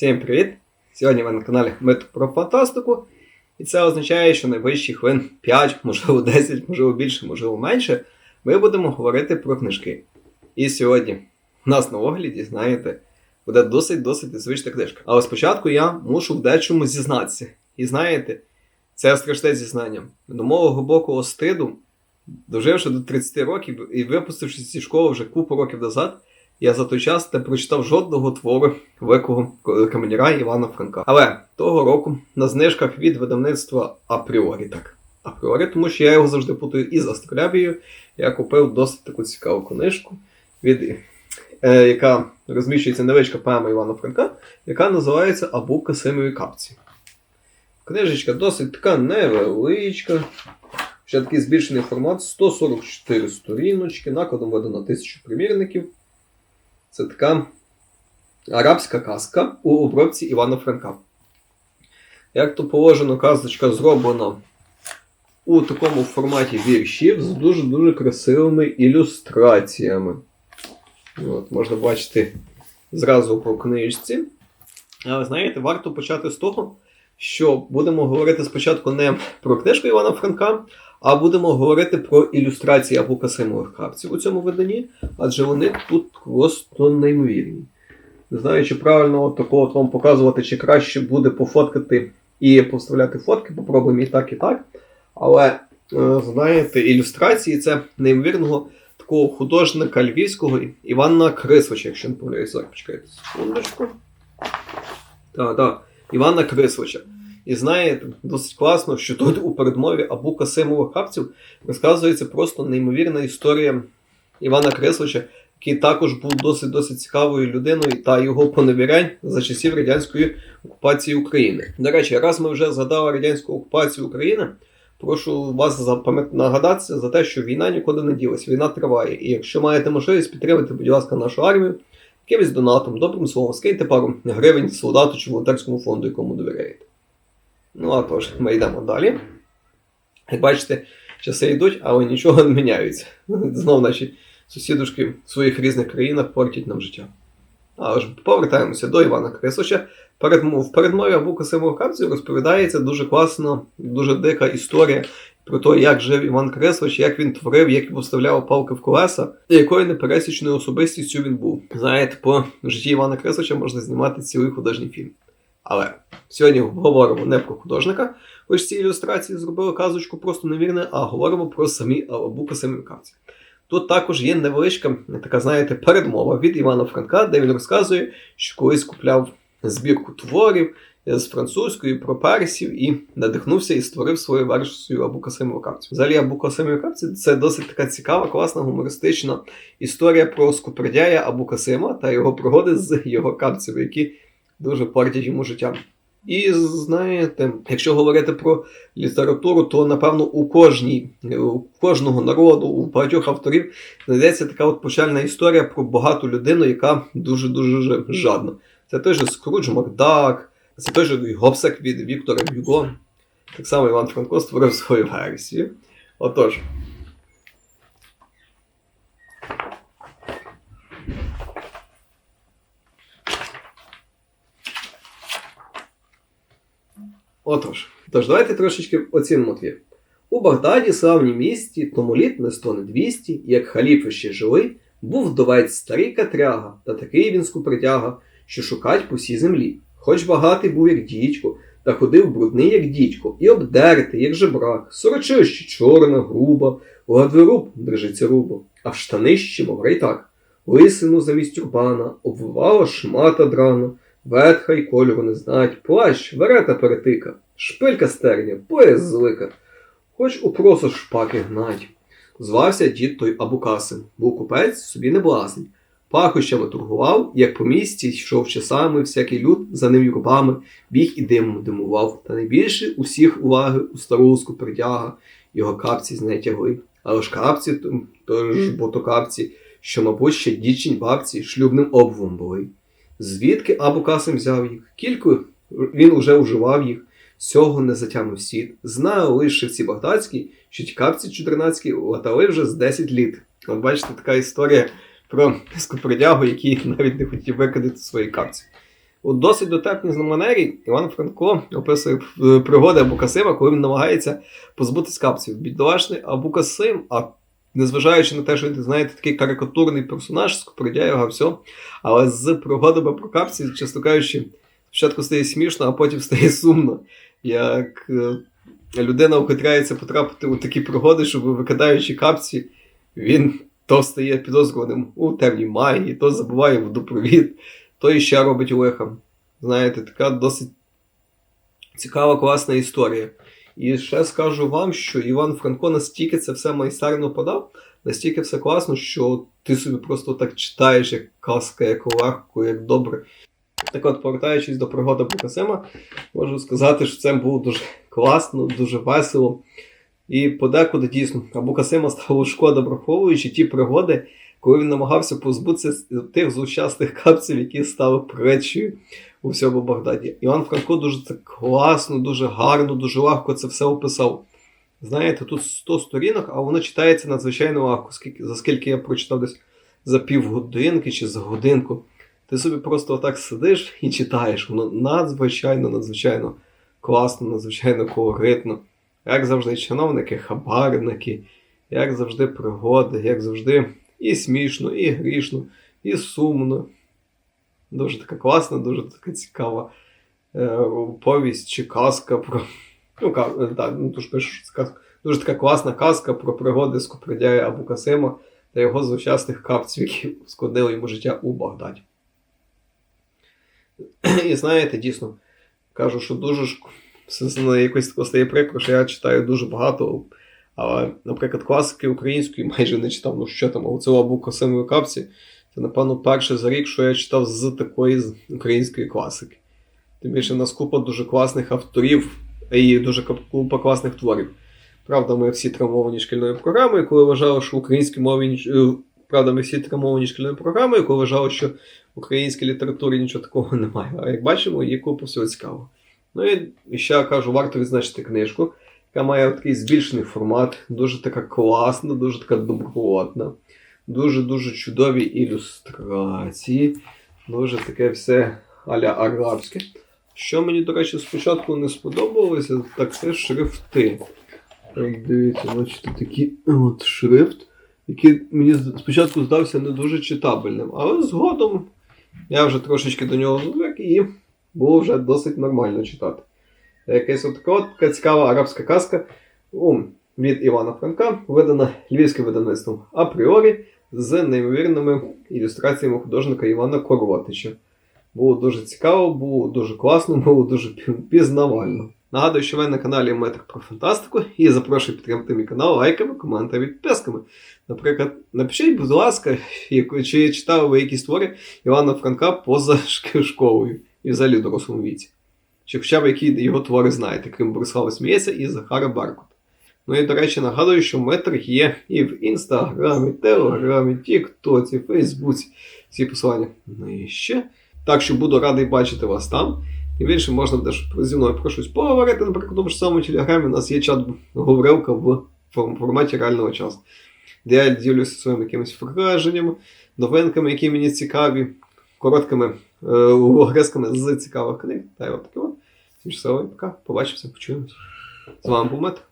Всім привіт! Сьогодні ви на каналі Мит про фантастику. І це означає, що найближчі хвилин 5, можливо 10, можливо більше, можливо менше, ми будемо говорити про книжки. І сьогодні у нас на огляді, знаєте, буде досить-досить незвична книжка. Але спочатку я мушу в дечому зізнатися. І знаєте, це страшне зізнання. До мого глибокого стиду, доживши до 30 років і випустившись зі школи вже купу років назад, я за той час не прочитав жодного твору великого каменяра Івана Франка. Але того року на знижках від видавництва апріорі так. Апріорі, тому що я його завжди путаю із Астролябією. Я купив досить таку цікаву книжку, від, е, яка розміщується невеличка поема Івана Франка, яка називається Абу Касимові капці. Книжечка досить така невеличка. Ще такий збільшений формат 144 сторіночки, накладом видано 1000 примірників. Це така арабська казка у обробці Івана Франка. Як то положено, казочка зроблена у такому форматі віршів з дуже-дуже красивими ілюстраціями. От, Можна бачити зразу по книжці. Але знаєте, варто почати з того, що будемо говорити спочатку не про книжку Івана Франка, а будемо говорити про ілюстрації або Касимових капців у цьому виданні, адже вони тут просто неймовірні. Не знаю, чи правильно от такого от вам показувати, чи краще буде пофоткати і поставляти фотки, попробуємо і так, і так. Але, е, знаєте, ілюстрації це неймовірного такого художника львівського Івана Крисовича, якщо не помиляюся. Так, почекайте секундочку. Так, так, Івана Крисовича. І знаєте, досить класно, що тут у передмові Абу Касимових капців розказується просто неймовірна історія Івана Крисовича, який також був досить-досить цікавою людиною та його поневірянь за часів радянської окупації України. До речі, раз ми вже згадали радянську окупацію України, прошу вас нагадатися за те, що війна нікуди не ділась, війна триває. І якщо маєте можливість підтримати, будь ласка, нашу армію, якимось донатом, добрим словом, скиньте пару гривень солдату чи волонтерському фонду, якому довіряєте. Ну, а тож, ми йдемо далі. Як бачите, часи йдуть, але нічого не міняється. Знову наші сусідушки в своїх різних країнах портять нам життя. Але ж повертаємося до Івана Крисовича. В передмові Абу Касимова розповідається дуже класна, дуже дика історія про те, як жив Іван Крисович, як він творив, як поставляв палки в колеса, і якою непересічною особистістю він був. Знаєте, по житті Івана Крисовича можна знімати цілий художній фільм. Але сьогодні говоримо не про художника, хоч ці ілюстрації зробили казочку просто невірне, а говоримо про самі Абу Касимові Капці. Тут також є невеличка така, знаєте, передмова від Івана Франка, де він розказує, що колись купляв збірку творів з французької про персів і надихнувся і створив свою версію Абу Касимова Капці. Взагалі, Абу Касимова Капці це досить така цікава, класна, гумористична історія про скупердяя Абу Касима та його пригоди з його капцями, які дуже портять йому життя. І знаєте, якщо говорити про літературу, то напевно у кожній, у кожного народу, у багатьох авторів знайдеться така от почальна історія про багату людину, яка дуже-дуже жадна. Це же Скрудж Макдак, це той же Гопсек від Віктора Бюго. Так само Іван Франко створив свою версію. Отож. Отож, тож давайте трошечки оцінимо твір. У Багдаді, славній місті, тому літ не сто не двісті, як халіфи ще жили, був вдовець старий катряга, та такий він скупритяга, що шукать по всій землі. Хоч багатий був, як дідько, та ходив брудний, як дідько, і обдертий, як жебрак, сорочище чорна, груба, у гадверуб дрижиться руба, а в штанищі, мов так, лисину замість тюрбана, обвивала шмата драна, ветха й кольору не знать, плащ, верета перетика, шпилька стерня, пояс злика, хоч у просо шпаки гнать. Звався дід той Абукасим, був купець собі не блазень. Пахощами торгував, як по місті йшов часами, всякий люд за ним юрбами, біг і димом димував. Та найбільше усіх уваги у старузку притяга, його капці з. Але ж капці, то ж ботокапці, що, мабуть, ще дічень бабці шлюбним обвом були. Звідки Абукасим взяв їх? Кілько він уже уживав їх, цього не затямив сіт. Знаю лише ці багдадські, що ті капці чудернацькі латали вже з 10 літ. От бачите, така історія про скупридягу, який навіть не хотів викидати свої капці. У досить дотепній манері Іван Франко описує е, пригоди Абукасима, коли він намагається позбутись капців. Бідолашний Абукасим, а незважаючи на те, що він, знаєте, такий карикатурний персонаж, скупердяга, все, але з пригодами про капців, чесно кажучи, спочатку стає смішно, а потім стає сумно. Як е, людина ухитряється потрапити у такі пригоди, щоб викидаючи капці, він то стає підозрюваним у темній магії, то забуває водопровід, то іще робить лиха. Знаєте, така досить цікава, класна історія. І ще скажу вам, що Іван Франко настільки це все майстерно подав, настільки все класно, що ти собі просто так читаєш, як казка, як легко, як добре. Так от, повертаючись до пригоди Букасима, можу сказати, що це було дуже класно, дуже весело. І подекуди дійсно Абукасима стало шкода, враховуючи ті пригоди, коли він намагався позбутися тих злощасних капців, які стали притчею у всьому Багдаді. Іван Франко дуже це класно, дуже гарно, дуже легко це все описав. Знаєте, тут 100 сторінок, а воно читається надзвичайно легко, за скільки я прочитав десь за півгодинки чи за годинку. Ти собі просто отак сидиш і читаєш. Воно надзвичайно, надзвичайно класно, надзвичайно колоритно. Як завжди, чиновники, хабарники, як завжди, пригоди, як завжди, і смішно, і грішно, і сумно. Дуже така класна, дуже така цікава е, повість чи казка про. Ну, ка, е, так, ну то ж пишу, що це казка. Дуже така класна казка про пригоди Скупридяя Абу Касима та його злощасних капців, які складили йому життя у Багдаді. І знаєте, дійсно, кажу, що дуже ж на якось тако стає прикро, що я читаю дуже багато, але, наприклад, класики української майже не читав, ну що там, оце Абу Касимові капці. Це, напевно, перше за рік, що я читав з такої з української класики. Тим більше в нас купа дуже класних авторів і дуже купа класних творів. Правда, ми всі травмовані шкільною програмою, коли вважали, що в українській мові е, Правда, ми всі травмовані шкільною програмою, коли вважали, що в українській літературі нічого такого немає. А як бачимо, є купа всього цікавого. Ну і ще кажу, варто відзначити книжку, яка має такий збільшений формат, дуже така класна, дуже така добротна, дуже-дуже чудові ілюстрації, дуже таке все аля арабське. Що мені, до речі, спочатку не сподобалося, так це шрифти. Так, дивіться, бачите, такий от шрифт, який мені спочатку здався не дуже читабельним, але згодом я вже трошечки до нього звик і було вже досить нормально читати. Якась от цікава арабська казка у, від Івана Франка, видана львівським видавництвом апріорі з неймовірними ілюстраціями художника Івана Коротича. Було дуже цікаво, було дуже класно, було дуже пізнавально. Нагадую, що ви на каналі Метр про фантастику і запрошую підтримати мій канал лайками, коментами, підписками. Наприклад, напишіть, будь ласка, чи читали ви якісь твори Івана Франка поза шк- школою і взагалі в дорослому віці. Чи хоча б які його твори знаєте, крім Борислава Сміється і Захара Баркут. Ну і, до речі, нагадую, що метр є і в Інстаграмі, Телеграмі, Тіктоці, Фейсбуці. Всі посилання нижче. Так що буду радий бачити вас там. Тим більше можна буде зі мною про щось поговорити. Наприклад, в тому ж самому телеграмі у нас є чат говорилка в форматі реального часу, де я ділюся своїми якимись враженнями, новинками, які мені цікаві, короткими е, угризками з цікавих книг. Та й от таке щасливо, пока. Побачимося, почуємося. З вами був Мет.